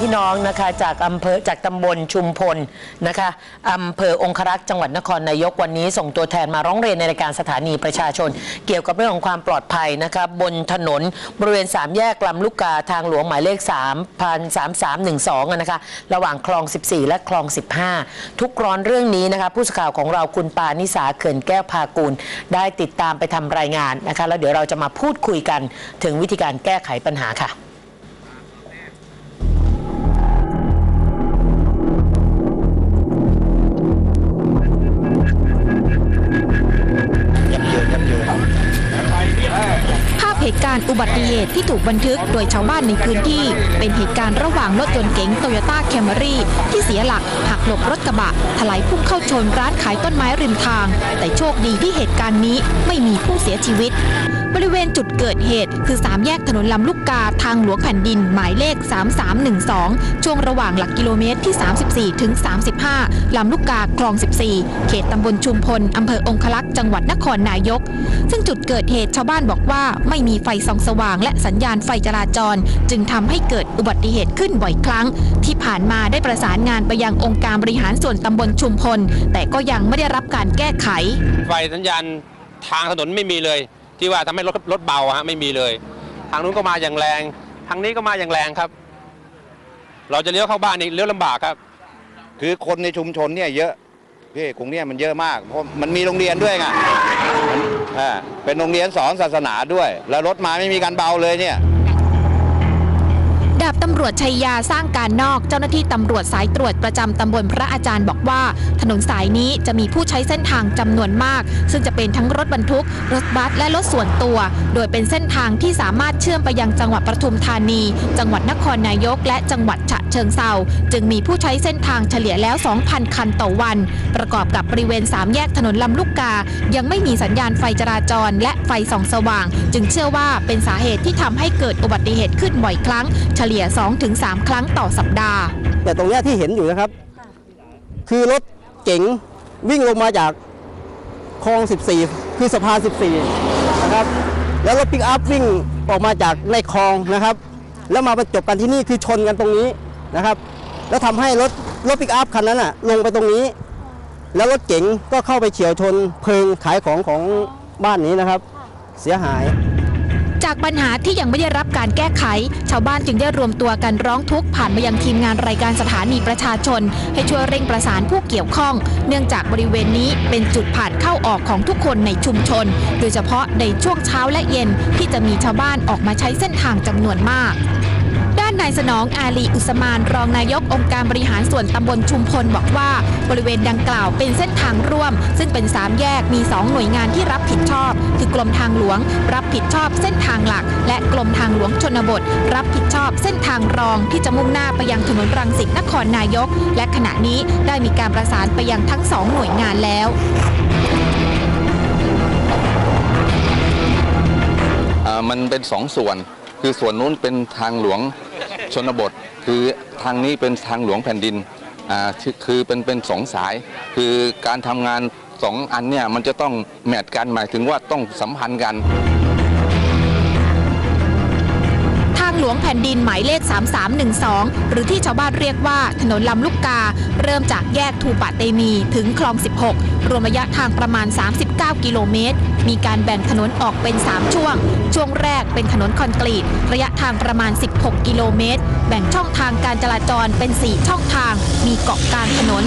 พี่น้องนะคะจากอำเภอจากตำบลชุมพลนะคะอำเภอองครักษ์จังหวัดนครนายกวันนี้ ส่งตัวแทนมาร้องเรียนในรายการสถานีประชาชน เกี่ยวกับเรื่องของความปลอดภัยนะคะบนถนนบริเวณสามแยกลำลูกกาทางหลวงหมายเลข3 3 3 3 1 2นะคะระหว่างคลอง 14 และคลอง 15 ทุกร้อนเรื่องนี้นะคะผู้สื่อข่าวของเราคุณปานิสาเขื่อนแก้วพากูล ได้ติดตามไปทำรายงานนะคะแล้วเดี๋ยวเราจะมาพูดคุยกันถึงวิธีการแก้ไขปัญหาค่ะ เหตุการณ์อุบัติเหตุที่ถูกบันทึกโดยชาวบ้านในพื้นที่ เป็นเหตุการณ์ระหว่างรถยนต์เก๋งโตโยต้าแคมรี่ที่เสียหลักหักหลบรถกระบะถลายพุ่งเข้าชนร้านขายต้นไม้ริมทาง แต่โชคดีที่เหตุการณ์นี้ไม่มีผู้เสียชีวิต บริเวณจุดเกิดเหตุ คือ 3 แยกถนนลำลูกกาทางหลวงแผ่นดินหมายเลข 3312 ช่วงระหว่างหลักกิโลเมตรที่ 34ถึง35 ลำลูกกาคลอง 14 เขตตำบลชุมพลอำเภอองคลักษ์จังหวัดนครนายก ซึ่งจุดเกิดเหตุชาวบ้านบอกว่าไม่มีไฟส่องสว่าง และสัญญาณไฟจราจร จึงทำให้เกิดอุบัติเหตุขึ้นบ่อยครั้ง ที่ผ่านมาได้ประสานงานไปยังองค์การบริหารส่วนตำบลชุมพล แต่ก็ยังไม่ได้รับการแก้ไข ไฟสัญญาณทางถนนไม่มีเลย ที่ว่าทำให้รถรถเบาอะฮะไม่มีเลย ทางนู้นก็มาอย่างแรง ทางนี้ก็มาอย่างแรงครับ เราจะเลี้ยวเข้าบ้านนี่เลี้ยวลำบากครับ คือคนในชุมชนเนี่ยเยอะพี่กรุงเนี่ยมันเยอะมากเพราะมันมีโรงเรียนด้วยไงมัน อ่าเป็นโรงเรียนสอนศาสนาด้วย แล้วรถมาไม่มีการเบาเลยเนี่ย ดาบตำรวจชัยยาสร้างการนอกเจ้าหน้าที่ตำรวจสายตรวจประจำตำบลพระอาจารย์บอกว่า ถนนสายนี้จะมีผู้ใช้เส้นทางจำนวนมาก ซึ่งจะเป็นทั้งรถบรรทุก รถบัสและรถส่วนตัว โดยเป็นเส้นทางที่สามารถเชื่อมไปยังจังหวัดปทุมธานี จังหวัดนครนายก และจังหวัดฉะเชิงเซาจึงมีผู้ใช้เส้นทางเฉลี่ยแล้ว 2,000 คันต่อวัน ประกอบกับบริเวณสามแยกถนนลำลูกกา ยังไม่มีสัญญาณไฟจราจร และไฟส่องสว่าง จึงเชื่อว่าเป็นสาเหตุที่ทำให้เกิดอุบัติเหตุขึ้นบ่อยครั้งเฉลี่ย 2-3 ครั้งต่อสัปดาห์ แต่ตรงนี้ที่เห็นอยู่นะครับ คือรถเก๋งวิ่งลงมาจากคลอง 14 คือสะพาน 14 นะครับ แล้วรถปิกอัพวิ่งออกมาจากในคลองนะครับ แล้วมาประจบกันที่นี่คือชนกันตรงนี้นะครับ แล้วทำให้รถรถปิกอัพคันนั้นอะลงไปตรงนี้ แล้วรถเก๋งก็เข้าไปเฉียวชนเพลิงขายของของบ้านนี้นะครับ เสียหาย จากปัญหาที่ยังไม่ได้รับการแก้ไข ชาวบ้านจึงได้รวมตัวกันร้องทุกข์ผ่านมายังทีมงานรายการสถานีประชาชน ให้ช่วยเร่งประสานผู้เกี่ยวข้อง เนื่องจากบริเวณนี้เป็นจุดผ่านเข้าออกของทุกคนในชุมชน โดยเฉพาะในช่วงเช้าและเย็นที่จะมีชาวบ้านออกมาใช้เส้นทางจำนวนมากด้านนายสนองอาลีอุสมานรองนายกองค์การบริหารส่วนตำบลชุมพลบอกว่า บริเวณดังกล่าวเป็นเส้นทางร่วม ซึ่งเป็นสามแยกมี 2 หน่วยงานที่รับผิดชอบ คือกรมทางหลวง รับผิดชอบเส้นทางหลัก และกรมทางหลวงชนบท รับผิดชอบเส้นทางรองที่จะมุ่งหน้าไปยังถนนรังสิตนครนายก และขณะนี้ได้มีการประสานไปยังทั้งสองหน่วยงานแล้วมันเป็นสองส่วน คือส่วนนู้นเป็นทางหลวงชนบท คือทางนี้เป็นทางหลวงแผ่นดินอ่าคือเป็นเป็นสองสาย คือการทำงาน สองอันเนี่ยมันจะต้องแมทกันหมายถึงว่าต้องสัมพันธ์กัน ทางหลวงแผ่นดินหมายเลข 3312 หรือที่ชาวบ้านเรียกว่าถนนลำลูกกา เริ่มจากแยกทูปะเตมีถึงคลอง 16 รวมระยะทางประมาณ 39 กิโลเมตร มีการแบ่งถนนออกเป็น 3 ช่วง ช่วงแรกเป็นถนนคอนกรีต ระยะทางประมาณ 16 กิโลเมตร แบ่งช่องทางการจราจรเป็น 4 ช่องทาง มีเกาะกลางถนน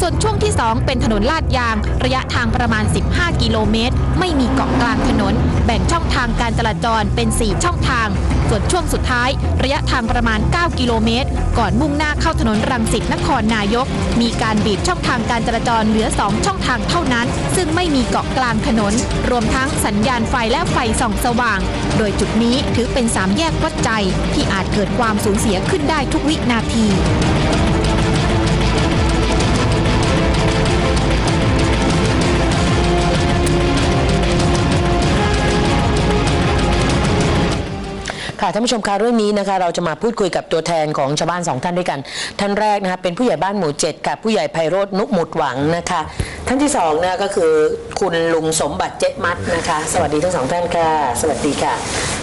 ส่วนช่วงที่ 2 เป็นถนนลาดยาง ระยะทางประมาณ 15 กิโลเมตร ไม่มีเกาะกลางถนน แบ่งช่องทางการจราจรเป็น 4 ช่องทาง ส่วนช่วงสุดท้าย ระยะทางประมาณ 9 กิโลเมตร ก่อนมุ่งหน้าเข้าถนนรังสิตนครนายก มีการบีบช่องทางการจราจรเหลือ 2 ช่องทางเท่านั้น ซึ่งไม่มีเกาะกลางถนน รวมทั้งสัญญาณไฟและไฟส่องสว่าง โดยจุดนี้ถือเป็นสามแยกวัดใจที่อาจเกิดความสูญเสียขึ้นได้ทุกวินาทีค่ะท่านผู้ชมคะเรื่องนี้นะคะเราจะมาพูดคุยกับตัวแทนของชาวบ้านสองท่านด้วยกัน ท่านแรกนะคะเป็นผู้ใหญ่บ้านหมู่เจ็ดกับผู้ใหญ่ไพโรจนุหมุดหวังนะคะ ท่านที่สองนะก็คือคุณลุงสมบัติเจ๊มัดนะคะ สวัสดีทั้งสองท่านค่ะ สวัสดีค่ะ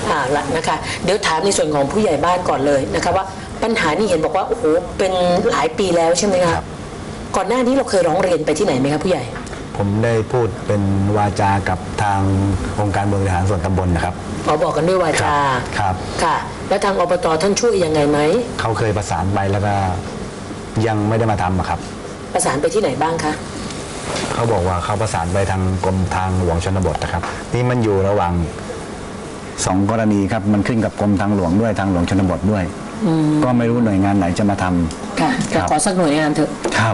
อ่าละนะคะ เดี๋ยวถามในส่วนของผู้ใหญ่บ้านก่อนเลยนะคะว่าปัญหานี่เห็นบอกว่าโอ้โหเป็นหลายปีแล้วใช่ไหมคะก่อนหน้านี้เราเคยร้องเรียนไปที่ไหนไหมคะผู้ใหญ่ ผมได้พูดเป็นวาจากับทางองค์การบริหารส่วนตำบลนะครับ ขอบอกกันด้วยวาจาครับ ค่ะ แล้วทางอบตท่านช่วยยังไงไหม เขาเคยประสานไปแล้วก็ยังไม่ได้มาทำอะครับ ประสานไปที่ไหนบ้างคะ เขาบอกว่าเขาประสานไปทางกรมทางหลวงชนบทนะครับ นี่มันอยู่ระหว่าง สองกรณีครับมันขึ้นกับกรมทางหลวงด้วยทางหลวงชนบทด้วย ก็ไม่รู้หน่วยงานไหนจะมาทำค่ะแต่ครับขอสักหน่วยงานเถอะครับ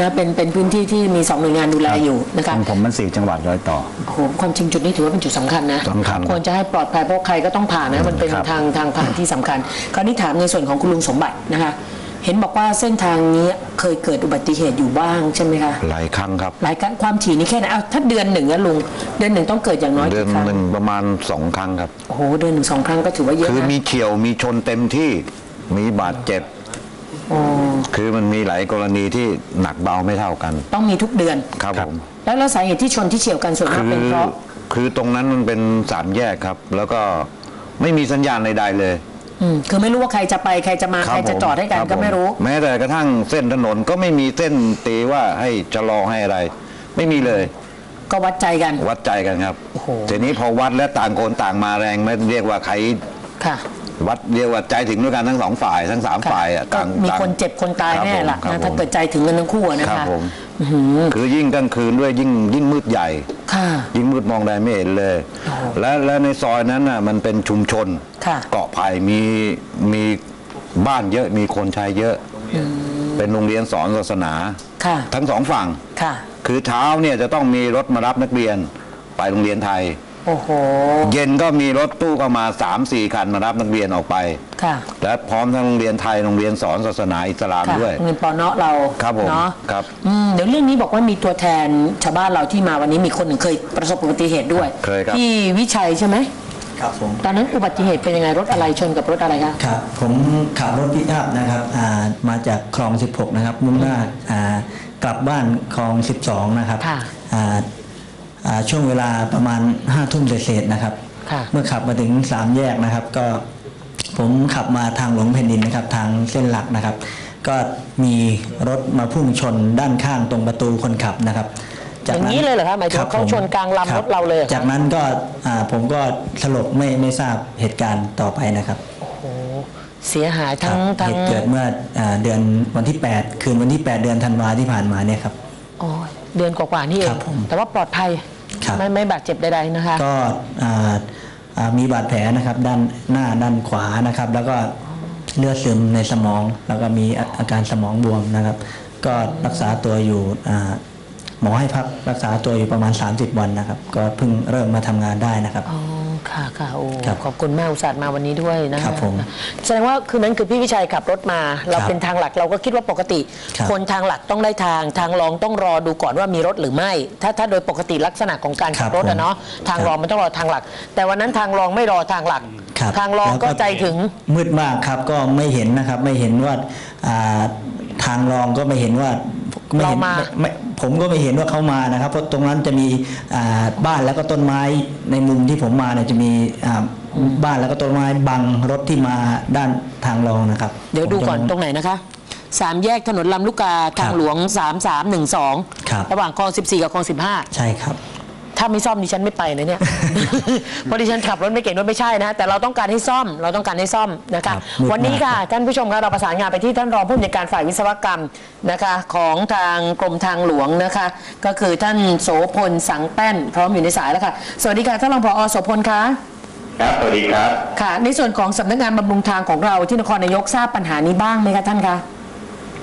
นะเป็นเป็นพื้นที่ที่มีสองหน่วยงานดูแลอยู่นะคะของผมมันสี่จังหวัดรอยต่อโอ้โหความจริงจุดนี้ถือว่าเป็นจุดสำคัญนะสำคัญควรจะให้ปลอดภัยเพราะใครก็ต้องผ่านนะมันเป็นครับทางทางผ่านที่สำคัญ คราวนี้ถามในส่วนของคุณลุงสมบัตินะคะ เห็นบอกว่าเส้นทางนี้เคยเกิดอุบัติเหตุอยู่บ้างใช่ไหมคะหลายครั้งครับ หลายครั้งความถี่นี่แค่ไหนเอาถ้าเดือนหนึ่งนะลุงเดือนหนึ่งต้องเกิดอย่างน้อยเดือนกี่ครั้งหนึ่งประมาณสองครั้งครับ โอ้โหเดือนหนึ่งสองครั้งก็ถือว่าเยอะคือนะมีเฉียวมีชนเต็มที่มีบาดเจ็บ อ๋อคือมันมีหลายกรณีที่หนักเบาไม่เท่ากัน ต้องมีทุกเดือน ครับผม แล้วแล้วสาเหตุที่ชนที่เฉียวกันส่วนมากคืเป็นเพราะ คือตรงนั้นมันเป็นสามแยกครับ แล้วก็ไม่มีสัญญาณใดๆเลย อืมคือไม่รู้ว่าใครจะไปใครจะมาบใครจะผมจอดให้กันคบก็ไม่รู้ ผแม้แต่กระทั่งเส้นถนนก็ไม่มีเส้นตีว่าให้ชะลอให้อะไร ไม่มีเลย ก็วัดใจกัน วัดใจกันครับโอ้โห ทีนี้พอวัดแล้วต่างคนต่างมาแรงไม่เรียกว่าใครค่ะวัดเรียกว่าใจถึงด้วยกันทั้งสองฝ่ายทั้งสามค่ะฝ่ายอะก็ต่างมีต่างคนเจ็บคนตายครับแน่ล่ะผมครับนะถ้าผมเกิดใจถึงกันทั้งคู่อะนะครัคะบผม อื้อหือคือยิ่งกลางคืนด้วยยิ่งยิ่งมืดใหญ่ ค่ะ ยิ่งมืดมองใดไม่เห็นเลยโอ้โหและและในซอยนั้นน่ะมันเป็นชุมชน ค่ะ เกาะไผ่มีมีบ้านเยอะมีคนใช้เยอะ เป็นโรงเรียนสอนศาสนา ค่ะ ทั้งสองฝั่ง ค่ะ คือเช้าเนี่ยจะต้องมีรถมารับนักเรียนไปโรงเรียนไทย โอ้โห เย็นก็มีรถตู้เข้ามา3ามสี่คันมารับนักเรียนออกไป ค่ะ และพร้อมทั้งโรงเรียนไทยโรงเรียนสอนศาสนาอิสลามค่ะด้วย เงินปอเนาะเราครับผมเนาะครับ อืมเดี๋ยวเรื่องนี้บอกว่ามีตัวแทนชาวบ้านเราที่มาวันนี้มีคนหนึ่งเคยประสบอุบัติเหตุด้วยเคยครับพี่วิชัยใช่ไหม ครับผมตอนนั้นอุบัติเหตุเป็นยังไงรถอะไรชนกับรถอะไรคะครับผมขับรถพิกอัพนะครับอ่ามาจากคลอง 16 นะครับมุ่งหน้าอ่ากลับบ้านคลอง 12 นะครับค่ะอ่าอ่าช่วงเวลาประมาณ5ทุ่มเศษๆนะครับค่ะเมื่อขับมาถึง 3 แยกนะครับ ก็ผมขับมาทางหลวงแผ่นดินนะครับ ทางเส้นหลักนะครับ ก็มีรถมาพุ่งชนด้านข้างตรงประตูคนขับนะครับ อย่างนี้เลยเหรอคะหมายถึงว่าเขาบผชนกลางลำคบรถเราเลยเหรอคะ จากนั้นก็อ่าผมก็สลบไม่ไม่ทราบเหตุการณ์ต่อไปนะครับโอ้โหเสียหายคทั้รังบทั้เหงตุเกิดเมื่ออาเดือนวันที่ 8 คืนวันที่ 8 เดือนธันวาที่ผ่านมาเนี่ยครับ โอ้ยเดือนกว่าๆนี่เอครังบผมแต่ว่าปลอดภัยครับ ไม่ไม่บาดเจ็บใดๆนะคะ ก็อ่าอ่ามีบาดแผลนะครับด้านหน้าด้านขวานะครับ แล้วก็เลือดซึมในสมอง แล้วก็มีอาอาการสมองบวมนะครับ ก็รักษาตัวอยู่อ่า หมอให้พักรักษาตัวอยู่ประมาณ 30 วันนะครับ ก็เพิ่งเริ่มมาทำงานได้นะครับอ๋อค่ะค่ะโอ้ครับขอบคุณมากอุตส่าห์มาวันนี้ด้วยนะครับผมแสดงว่าคืนนั้นคือพี่วิชัยขับรถมา เราครับเป็นทางหลักเราก็คิดว่าปกติครับคนทางหลักต้องได้ทาง ทางรองต้องรอดูก่อนว่ามีรถหรือไม่ ถ้าถ้าโดยปกติลักษณะของการขับรถอะเนาะทางรองมันต้องรอทางหลัก แต่วันนั้นทางรองไม่รอทางหลักครับทางรองแล้วก็ใจถึงมืดมากครับก็ไม่เห็นนะครับไม่เห็นว่าอ่าทางรองก็ไม่เห็นว่าไม่ เห็นเรามาไไม่ผมก็ไม่เห็นว่าเขามานะครับ เพราะตรงนั้นจะมีอ่าบ้านแล้วก็ต้นไม้ในมุมที่ผมมาเนี่ยจะมีอ่าบ้านแล้วก็ต้นไม้บังรถที่มาด้านทางรองนะครับ เดี๋ยวดูก่อนผมจะตรงไหนนะคะสามแยกถนนลำลูกกาทางหลวง 3312ครับระหว่างคลอง 14 กับคลองใช่ครับ15 ถ้าไม่ซ่อมดิฉันไม่ไปนะเนี่ย เพราะดิฉันขับรถไม่เก่งรถไม่ใช่นะ แต่เราต้องการให้ซ่อม เราต้องการให้ซ่อมนะคะ ครับมืดวันนี้ค่ะมากครับท่านผู้ชมคะเราประสานงานไปที่ท่านรองผู้อำนวยการฝ่ายวิศวกรรมนะคะ ของทางกรมทางหลวงนะคะ ก็คือท่านโสพลสังแป้น พร้อมอยู่ในสายแล้วค่ะ สวัสดีค่ะท่านรองผอโสพลคะ ครับสวัสดีครับ ค่ะ ในส่วนของสำนักงานบำรุงทางของเราที่นครนายกทราบปัญหานี้บ้างไหมคะท่านคะ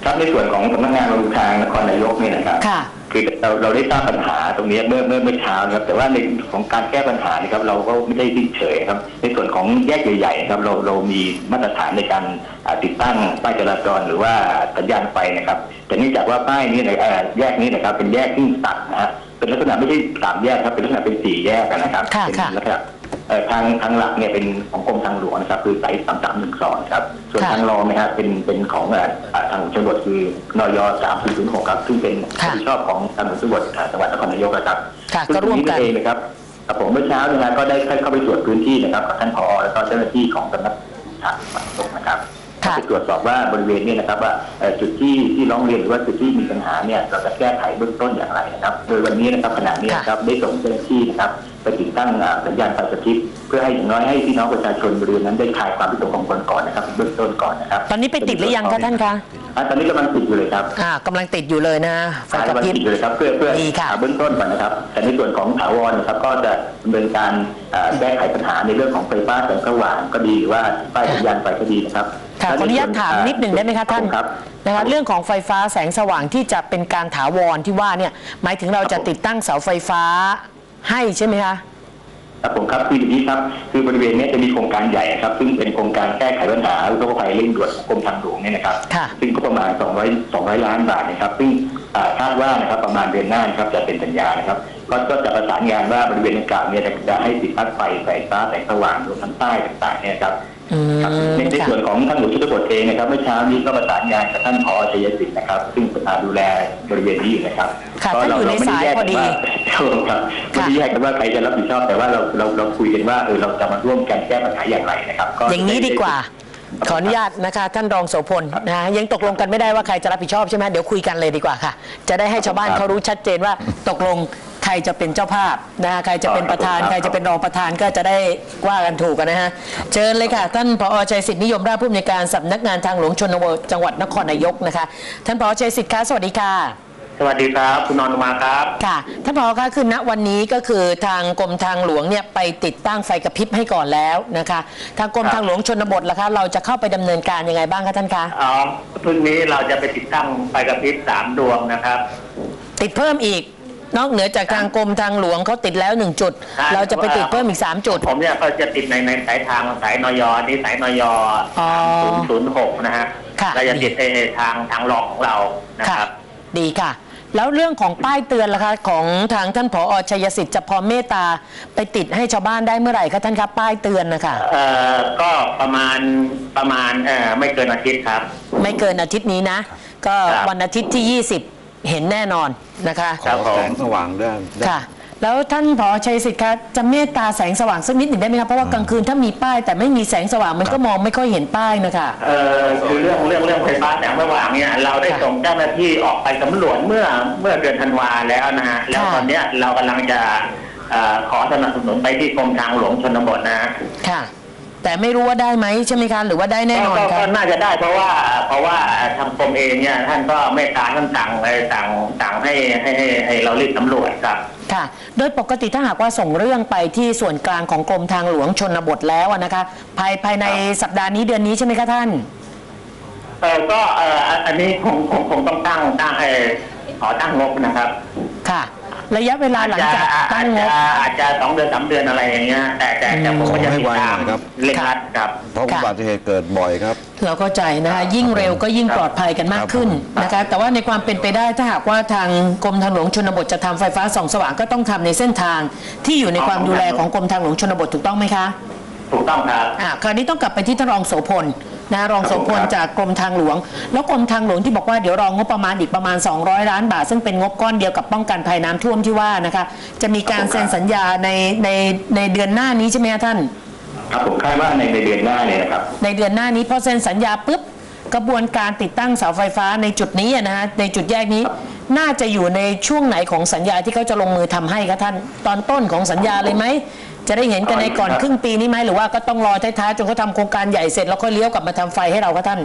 ครับในส่วนของสำนักงานบำรุงทางนครนายกเนี่ยนะครับค่ะ คือเราเราได้ทราบปัญหาตรงนี้เมื่อเมื่อเมื่อเช้านะครับ แต่ว่าในของการแก้ปัญหานี่ครับ เราก็ไม่ได้ทิ้งเฉยครับ ในส่วนของแยกใหญ่ๆนะครับเราเรามีมาตรฐานในการอ่าติดตั้งป้ายจราจรหรือว่าสัญญาณไฟนะครับ แต่เนื่องจากว่าป้ายนี้ในเอ่อแยกนี้นะครับ เป็นแยกที่ตัดนะฮะเป็นลักษณะไม่ใช่สามแยกครับเป็นลักษณะเป็นสี่แยกนะครับค่ะเป็นค่ะ ลักษณะเอ่อ ทางทางหลักเนี่ยเป็นของกรมทางหลวงนะครับ คือสายสามสามหนึ่งสองครับ ส่วนค่ะทางรองนะครับเป็นเป็นของเอ่ออ่าทางชนบทคือนยสามศูนย์หกครับซึ่งเป็นค่ะรับผิดชอบของทางชนบทอ่าจังหวัดนครนายกนะครับค่ะซึ่งก็ร่วมกันตงเองนะครับกับผมเมื่อเช้าเนยนะก็ได้เข้าไปตรวจพื้นที่นะครับกับท่านผอแล้วก็เจ้าหน้าที่ของสำนักทางฝั่งตกนะครับค่ะไปตรวจสอบว่าบริเวณเนี้นะครับว่าเอ่อจุดที่ที่ร้องเรียนหรือว่าจุดที่มีปัญหาเนี่ยเราจะแก้ไขเบื้องต้นอย่างไรนะครับ โดยวันนี้นะครับขณะนี้นะครับได้ส่งเจ้าหน้าที่นะครับ ไปติดตั้งอ่าสัญญาณไฟกระพริบเพื่อให้อย่างน้อยให้พี่น้องประชาชนบริเวณนั้นได้คลายความวิตกกังวลก่อนนะครับเบื้องต้นก่อนนะครับตอนนี้ไปติดหรือยังคะท่านคะอ่าตอนนี้กำลังติดอยู่เลยครับอ่ากำลังติดอยู่เลยนะไฟกระพริบติดอยู่เลยครับเพื่อเพื่อดีค่ะหาเบื้องต้นก่อนนะครับ แต่ในส่วนของถาวรนะครับก็จะดำเนินการอ่าแก้ไขปัญหาในเรื่องของไฟฟ้าแสงสว่างก็ดีหรือว่าป้ายสัญญาณไฟก็ดีนะครับค่ะขออนุญาตถามนิดหนึ่งได้ไหมคะท่านครับนะคะเรื่องของไฟฟ้าแสงสว่างที่จะเป็นการถาวรที่ว่าเนี่ยหมายถึงเราจะติดตั้งเสาไฟฟ้า ให้ใช่ไหมคะ ครับผมครับคืออย่างนี้ครับ คือบริเวณเนี้จะมีโครงการใหญ่ครับ ซึ่งเป็นโครงการแก้ไขปัญหาอุทกภัยเร่งด่วนของกรมทางหลวงเนี่ยนะครับค่ะ ซึ่งก็ประมาณ 200 200 ล้านบาทนะครับ ซึ่งอ่าคาดว่านะครับประมาณเดือนหน้านะครับจะเป็นสัญญานะครับก็ก็จะประสานงานว่าบริเวณดังกล่าวเนี่ยจะจะให้ติดตั้งไฟไฟฟ้าแสงสว่างรวมทั้งป้ายต่างๆเนี่ยครับอืมครับ ในในค่ะส่วนของท่านหลวงชุดบทเองนะครับเมื่อเช้านี้ก็ประสานงานกับท่านผอชัยสิทธิ์นะครับ ซึ่งประธานดูแลบริเวณนี้อยู่นะครับค่ะก็ท่านอยู่ในสายพอดีครับผมครับไม่ได้แยกกันว่าใครจะรับผิดชอบแต่ว่าเราเราเราคุยกันว่าเออเราจะมาร่วมกันแก้ปัญหาอย่างไรนะครับ ก็อย่างนี้ดีกว่า ขออนุญาตนะคะ ท่านรองโสพลนะยังตกลงกันไม่ได้ว่าใครจะรับผิดชอบใช่ไหมเดี๋ยวคุยกันเลยดีกว่าค่ะ จะได้ให้ชาวบ้านเขารู้ชัดเจนว่าตกลง ใครจะเป็นเจ้าภาพนะคะใครจะเป็นประธาน ใครจะเป็นรองประธานก็จะได้ว่ากันถูกกันนะฮะเชิญเลยค่ะ ท่านผอชัยสิทธินิยมราชผู้อำนวยการสำนักงานทางหลวงชนบทจังหวัดนครนายกนะคะ ท่านผอชัยสิทธิ์คะสวัสดีค่ะสวัสดีครับ คุณนอนมาครับค่ะท่านผอคะคือณวันนี้ก็คือทางกรมทางหลวงเนี่ยไปติดตั้งไฟกระพริบให้ก่อนแล้วนะคะ ทางกรมครับทางหลวงชนบทล่ะคะเราจะเข้าไปดำเนินการยังไงบ้างคะท่านคะอ๋อพรุ่งนี้เราจะไปติดตั้งไฟกระพริบสามดวงนะครับ ติดเพิ่มอีก นอกเหนือจากทางกรมทางหลวงเขาติดแล้วหนึ่งจุดครับเราจะไปติดเพิ่มอีก3จุด ผมเนี่ยก็จะติดในในสายทางสายนยนี่สายนยอ๋อศูนย์ศูนย์หกนะฮะค่ะ เราจะติดในทางทางรองของเรานะค่ะครับ ดีค่ะ แล้วเรื่องของป้ายเตือนล่ะคะ ของทางท่านผอชัยสิทธิ์จะพอเมตตาไปติดให้ชาวบ้านได้เมื่อไหร่คะท่านคะป้ายเตือนนะคะเอ่อก็ประมาณประมาณเอ่อไม่เกินอาทิตย์ครับ ไม่เกินอาทิตย์นี้นะ ก็ครับ วันอาทิตย์ที่ 20 เห็นแน่นอนนะคะครับผม แสงสว่างด้วยได้ค่ะ แล้วท่านผอชัยสิทธิ์คะจะเมตตาแสงสว่างสักนิดหนึ่งได้ไหมครับเพราะว่ากลางคืนถ้ามีป้ายแต่ไม่มีแสงสว่างมันก็มองไม่ค่อยเห็นป้ายนะคะ เอ่อคือเรื่องเรื่องเรื่องไฟฟ้าแสงสว่างเนี่ยเราได้ค่ะส่งเจ้าหน้าที่ออกไปสำรวจเมื่อเมื่อเดือนธันวาแล้วนะฮะแล้วค่ะ ตอนเนี้ยเรากำลังจะเอ่อขอสนับสนุนไปที่กรมทางหลวงชนบทนะฮะ ค่ะ แต่ไม่รู้ว่าได้ไหมใช่ไหมคะหรือว่าได้แน่นอนก็คก็รับน่าจะได้เพราะว่าเพราะว่าทางกรมเองเนี่ยท่านก็เมตตาท่านสั่งเลยสั่งสั่งให้ให้ให้ให้เรารีบสำรวจครับ ค่ะ โดยปกติถ้าหากว่าส่งเรื่องไปที่ส่วนกลางของกรมทางหลวงชนบทแล้วอะนะคะ ภายภายในสัปดาห์นี้เดือนนี้ใช่ไหมคะท่าน เออก็เอออันอันนี้คงคงคงต้องตั้งตั้งเออขอตั้งงบนะครับ ค่ะ ระยะเวลาหลังจากอาจตั้งงจะบอาจจะสองเดือนสามเดือนอะไรอย่างเงี้ยแต่แต่แต่ผมก็จะติดตามขอให้ไวหน่อยครับเร่งรัดครับเพราะอุบัติเหตุเกิดบ่อยครับ เราเข้าใจนะคะยิ่งเร็วก็ยิ่งปลอดภัยกันมากขึ้นนะคะแต่ว่าในความเป็นไปได้ถ้าหากว่าทางกรมทางหลวงชนบทจะทำไฟฟ้าส่องสว่างก็ต้องทำในเส้นทาง ที่อยู่ในความดูแลของกรมทางหลวงชนบทถูกต้องไหมคะ ถูกต้องครับอ่าคราวนี้ต้องกลับไปที่ท่านรองโสพล นะรองโสพลครับจากกรมทางหลวง แล้วกรมทางหลวงที่บอกว่าเดี๋ยวรองงบประมาณอีกประมาณ 200 ล้านบาท ซึ่งเป็นงบก้อนเดียวกับป้องกันภัยน้ำท่วมที่ว่านะคะ จะมีการเซ็นสัญญาในในในเดือนหน้านี้ใช่ไหมคะท่าน ครับผมคาดว่าในในเดือนหน้าเนี่ยนะครับ ในเดือนหน้านี้พอเซ็นสัญญาปุ๊บกระบวนการติดตั้งเสาไฟฟ้าในจุดนี้อะนะฮะในจุดแยกนี้น่าจะอยู่ในช่วงไหนของสัญญาที่เขาจะลงมือทำให้คะท่าน ตอนต้นของสัญญาเลยไหม จะได้เห็นกันในก่อนครึ่งปีนี้ไหมหรือว่าก็ต้องรอท้ายๆจนเขาทำโครงการใหญ่เสร็จแล้วค่อยเลี้ยวกลับมาทำไฟให้เราคะท่าน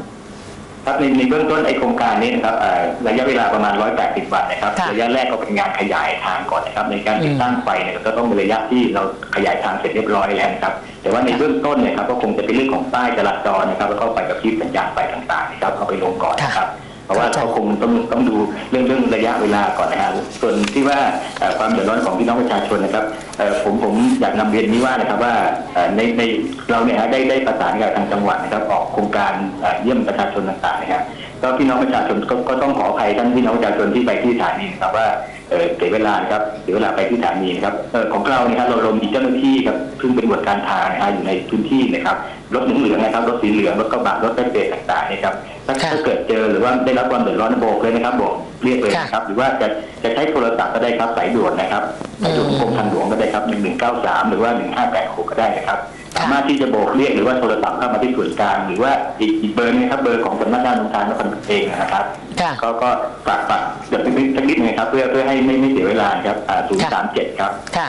ครับในในเบื้องต้นไอโครงการนี้นะครับเอ่อระยะเวลาประมาณ 180 วันนะครับค่ะระยะแรกก็เป็นงานขยายทางก่อนนะครับ ในการติดตั้งไฟเนี่ยก็ต้องมีระยะที่เราขยายทางเสร็จเรียบร้อยแล้วนะครับ แต่ว่าในเบื้องต้นเนี่ยครับก็คงจะเป็นเรื่องของป้ายจราจรนะครับ แล้วก็ไฟกระพริบสัญญาณไฟต่างๆนะครับเอาไปลงก่อนนะครับเพ ราะว่าเขาคงต้องต้องดูเรื่องเรื่องระยะเวลาก่อนนะฮะส่วนที่ว่าเอ่อความเดือดร้อนของพี่น้องประชาชนนะครับเอ่อผมผมอยากนำเรียนนี้ว่านะครับว่าเอ่อในในเราเนี่ยฮะได้ได้ประสานกับทางจังหวัดนะครับออกโครงการเอ่อเยี่ยมประชาชนต่างๆนะครับก็พี่น้องประชาชนก็ก็ต้องขออภัยท่านพี่น้องประชาชนที่ไปที่สถานีนะครับว่า เอ่อเสียเวลานะครับเสียเวลาไปที่สถานีนะครับเอ่อของเรานะครับเราเรามีเจ้าหน้าที่ครับซึ่งเป็นบทการทางนะฮะอยู่ในพื้นที่นะครับรถเหลืองๆนะครับรถสีเหลืองรถกระบะรถเบรต่างๆนะครับถ้าค่ะถ้าเกิดเจอหรือว่าได้รับความเดือดร้อนโบกเลยนะครับโบกเรียกเลยนะครับ หรือว่าจะจะใช้โทรศัพท์ก็ได้ครับสายด่วนนะครับสายด่วนของกรมทางหลวงก็ได้ครับ1193หรือว่า1586ก็ได้นะครับสามารถที่จะโบกเรียกหรือว่าโทรศัพท์เข้ามาที่ส่วนกลางหรือว่าอีกอีกเบอร์นึงครับเบอร์ของสำนักงานองค์การนครปฐมเองนะครับค่ะก็ก็ฝากฝากเดี๋ยวสักนิดหนึง ครับ เพื่อเพื่อให้ไม่ไม่เสียเวลาครับศูนย์สามเจ็ดครับค่ะ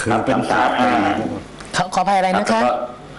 คือเป็นสามห้าขอขออภัยอะไรครับนะแล้วคะก็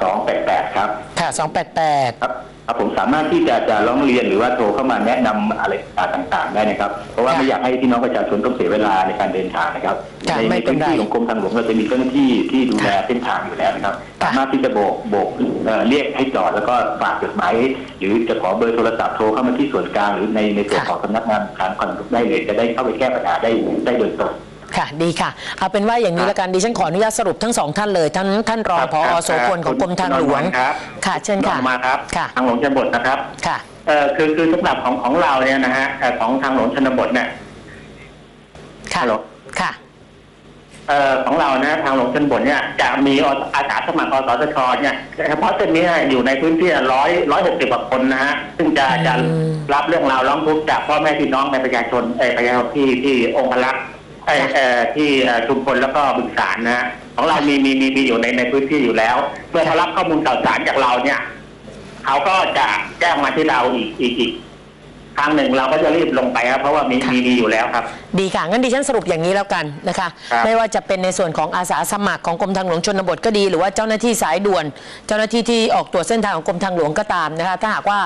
สองแปดแปดครับ ค่ะ288ครับ ครับผมสามารถที่จะจะร้องเรียนหรือว่าโทรเข้ามาแนะนำอะไรต่างๆ ได้นะครับ เพราะว่าค่ะไม่อยากให้พี่น้องประชาชนต้องเสียเวลาในการเดินทางนะครับค่ะในไม่ในเป็นพื้นไรที่ของกรมทางหลวงเราจะมีเจ้าหน้าที่ที่ดูแลเส้นทางอยู่แล้วนะครับ ค่ะ สามารถที่จะโบกโบกเอ่อเรียกให้จอดแล้วก็ฝากจดหมายหรือจะขอเบอร์โทรศัพท์โทรเข้ามาที่ส่วนกลางหรือในในส่วนของสำนักงานการคอนดุได้เลย จะได้เข้าไปแก้ปัญหาได้ได้โดยตรง ค่ะดีค่ะเอาเป็นว่าอย่างนี้ละกันดิฉันขออนุญาตสรุปทั้งสองท่านเลยท่านท่านรองครับพอครับโสพลของกรมทางหลวงครับค่ะเชิญค่ะมาครับค่ะทางหลวงชนบทนะครับค่ะเอ่อคือคือสำหรับของของเราเนี่ยนะฮะเอ่อของทางหลวงชนบทเนี่ยค่ะฮัลโหลค่ะเอ่อของเรานะทางหลวงชนบทเนี่ยจะมีออาสาสมัครอสสชเนี่ยเฉพาะเส้นนี้อยู่ในพื้นที่ร้อยร้อยหกสิบกว่าคนนะฮะซึ่งจะจะอืมรับเรื่องราวร้องทุกข์จากพ่อแม่พี่น้องในประชาชนเอ่อประชาชนที่ที่องค์พระลักษณ์เอ่อเอ่อ ที่ที่ชุมพลแล้วก็บึงสารนะฮะของเรามีมีมีมีอยู่ในในพื้นที่อยู่แล้ว เมื่อเขารับข้อมูลข่าวสารจากเราเนี่ย เขาก็จะแจ้งมาที่เราอีกอีกอีก ครั้งหนึ่งเราก็จะรีบลงไปครับ เพราะว่ามีมีมีอยู่แล้วครับ ดีค่ะ งั้นดิฉันสรุปอย่างนี้แล้วกันนะคะ ครับไม่ว่าจะเป็นในส่วนของอาสาสมัครของกรมทางหลวงชนบทก็ดี หรือว่าเจ้าหน้าที่สายด่วน เจ้าหน้าที่ที่ออกตรวจเส้นทางของกรมทางหลวงก็ตามนะคะ ถ้าหากว่า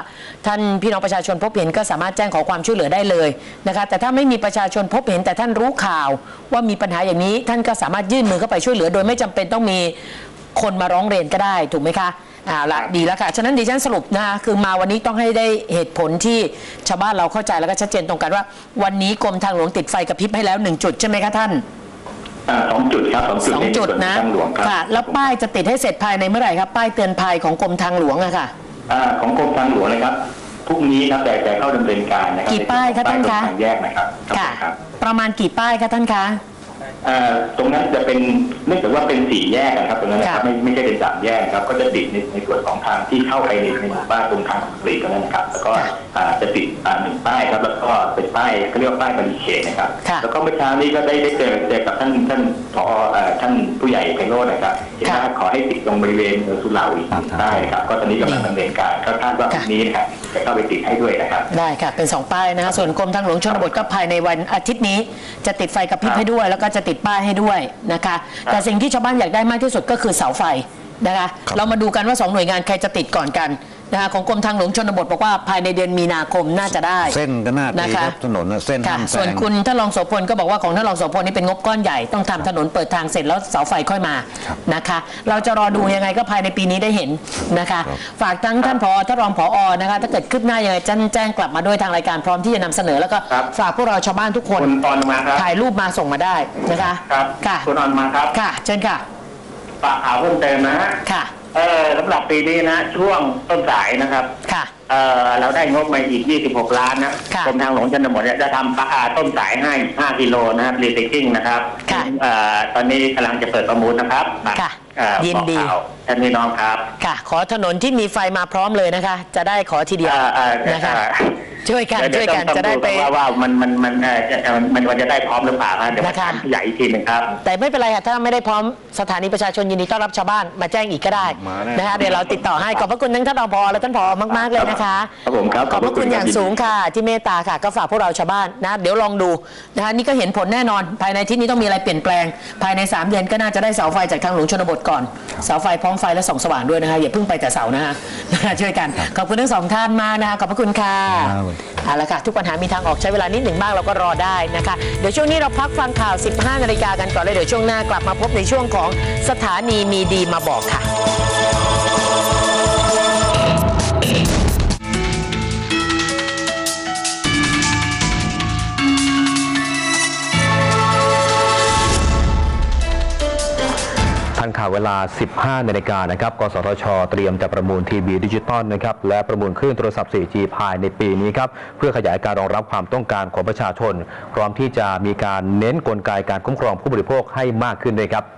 ท่านพี่น้องประชาชนพบเห็นก็สามารถแจ้งขอความช่วยเหลือได้เลยนะคะ แต่ถ้าไม่มีประชาชนพบเห็นแต่ท่านรู้ข่าวว่ามีปัญหาอย่างนี้ ท่านก็สามารถยื่นมือเข้าไปช่วยเหลือ โดยไม่จำเป็นต้องมีคนมาร้องเรียนก็ได้ถูกไหมคะ อ่าละดีแล้วค่ะ ฉะนั้นดิฉันสรุปนะคะคือมาวันนี้ต้องให้ได้เหตุผลที่ชาวบ้านเราเข้าใจแล้วก็ชัดเจนตรงกันว่า วันนี้กรมทางหลวงติดไฟกระพริบให้แล้วหนึ่งจุดใช่ไหมคะท่านอ่าสองจุดครับสองจุดสองในจุดส่วนนะทางหลวงครับค่ะ แล้วป้ายจะติดให้เสร็จภายในเมื่อไหร่ครับป้ายเตือนภัยของกรมทางหลวงอะค่ะ อ่าของกรมทางหลวงนะครับพรุ่งนี้ครับแต่แต่เข้าดำเนินการนะครับกี่ป้ายคะท่านคะป้ยตรงทางแยกนะครับครับค่ะ ครับ ประมาณกี่ป้ายคะท่านคะอ่า ตรงนั้นจะเป็นเนื่องจากว่าเป็นสี่แยกนะครับตรงนั้นนะครับค่ะไม่ไม่ใช่เป็นสามแยกนะครับ ก็จะติดในในส่วนของทางที่เข้าไปในในหมู่บ้านตรงทางสตรีตตรงนั้นนะครับ แล้วก็อ่าจะติดอ่าหนึ่งป้ายครับ แล้วก็เป็นป้ายเขาเรียกว่าป้ายบริเขตนะครับค่ะแล้วก็เมื่อเช้านี้ก็ได้ได้เจอเจอกับท่านท่านผอเอ่อท่านผู้ใหญ่ไพโรจน์นะครับเห็นว่าขอให้ติดตรงบริเวณเมืองสุเหร่าอีกหนึ่งป้ายนะครับ ก็ตอนนี้กำลังดำเนินการก็คาดว่าพรุ่งนี้นะครับจะเข้าไปติดให้ด้วยนะครับ ได้ค่ะเป็น2ป้ายนะคะส่วนกรมทางหลวงชนบทก็ภายในวันอาทิตย์นี้ จะติดไฟกระพริบให้ด้วย แล้วก็จะติดป้ายให้ด้วยนะคะ แต่สิ่งที่ชาวบ้านอยากได้มากที่สุดก็คือเสาไฟนะคะ เรามาดูกันว่า2หน่วยงานใครจะติดก่อนกัน นะคะของกรมทางหลวงชนบทบอกว่าภายในเดือนมีนาคมน่าจะได้เส้นก็น่าดีนะคะครับถนนน่ะเส้นค่ะห้ามแซส่วนงคุณท่านรองโสพลก็บอกว่าของท่านรองโสพลนี่เป็นงบก้อนใหญ่ต้องทำถนนเปิดทางเสร็จแล้วเสาไฟค่อยมาครับนะคะ เราจะรอดูยังไงก็ภายในปีนี้ได้เห็นนะคะครับฝากทั้งท่านผอท่านรองผอนะคะถ้าเกิดคืบหน้ายังไงแจ้งแจ้งกลับมาด้วยทางรายการพร้อมที่จะนำเสนอแล้วก็ครับฝากพวกเราชาวบ้านทุกคนคุณออนมาครับถ่ายรูปมาส่งมาได้นะคะครับค่ะคุณออนมาครับค่ะ เชิญค่ะฝากข่าวเพิ่มเติมนะฮะค่ะ เออสำหรับปีนี้นะช่วงต้นสายนะครับค่ะ เออเราได้งบมาอีก 26 ล้านนะค่ะกรมทางหลวงชนบทเนี่ยจะทำปะอ่าต้นสายให้ 5 กิโลนะครับรีไซเคิลนะครับค่ะ เอ่อตอนนี้กำลังจะเปิดประมูลนะครับมาค่ะเอ่อยินดี บอกข่าวท่านพี่น้องครับค่ะ ขอถนนที่มีไฟมาพร้อมเลยนะคะ จะได้ขอทีเดียวอ่าอ่านะคะ อ่าช่วยกันเดี๋ช่วยกันต้องจะได้ไป ต้องว่าว่ามันมันมันเอ่อจะมันมันมันจะได้พร้อมหรือเปล่าครับเดี๋ยวนะคะใหญ่อีกทีหนึ่งครับ แต่ไม่เป็นไรค่ะถ้าไม่ได้พร้อมสถานีประชาชนยินดีต้อนรับชาวบ้านมาแจ้งอีกก็ได้มาแน่ นะคะเดี๋ยวเราติดต่อให้ขอบพระคุณทั้งท่านรองพอและท่านผอมาก ๆ เลยนะคะ ครับผมครับขอบพระคุณอย่างสูงค่ะ ที่เมตตาค่ะ ก็ฝากพวกเราชาวบ้านนะ เดี๋ยวลองดูนะคะนี่ก็เห็นผลแน่นอน ภายในที่นี้ต้องมีอะไรเปลี่ยนแปลง ภายใน 3 เดือนก็น่าจะได้เสาไฟจากทางหลวงชนบทก่อนเสาไฟพร้อมไฟและส่องสว่างด้วยนะคะอย่าเพิ่งไปแต่เสานะคะช่วยกันขอบคุณทั้งสองท่านมากนะคะขอบพระคุณค่ะครับเอาละค่ะทุกปัญหามีทางออกใช้เวลานิดหนึ่งบ้างเราก็รอได้นะคะเดี๋ยวช่วงนี้เราพักฟังข่าว 15 นาฬิกากันก่อนเลยเดี๋ยวช่วงหน้ากลับมาพบในช่วงของสถานีมีดีมาบอกค่ะ ทันข่าวเวลา 15 นาฬิกานะครับ กสทช เตรียมจะประมูลทีวีดิจิตอลนะครับ และประมูลคลื่นโทรศัพท์ 4G ภายในปีนี้ครับ เพื่อขยายการรองรับความต้องการของประชาชน พร้อมที่จะมีการเน้นกลไกการคุ้มครองผู้บริโภคให้มากขึ้นด้วยครับ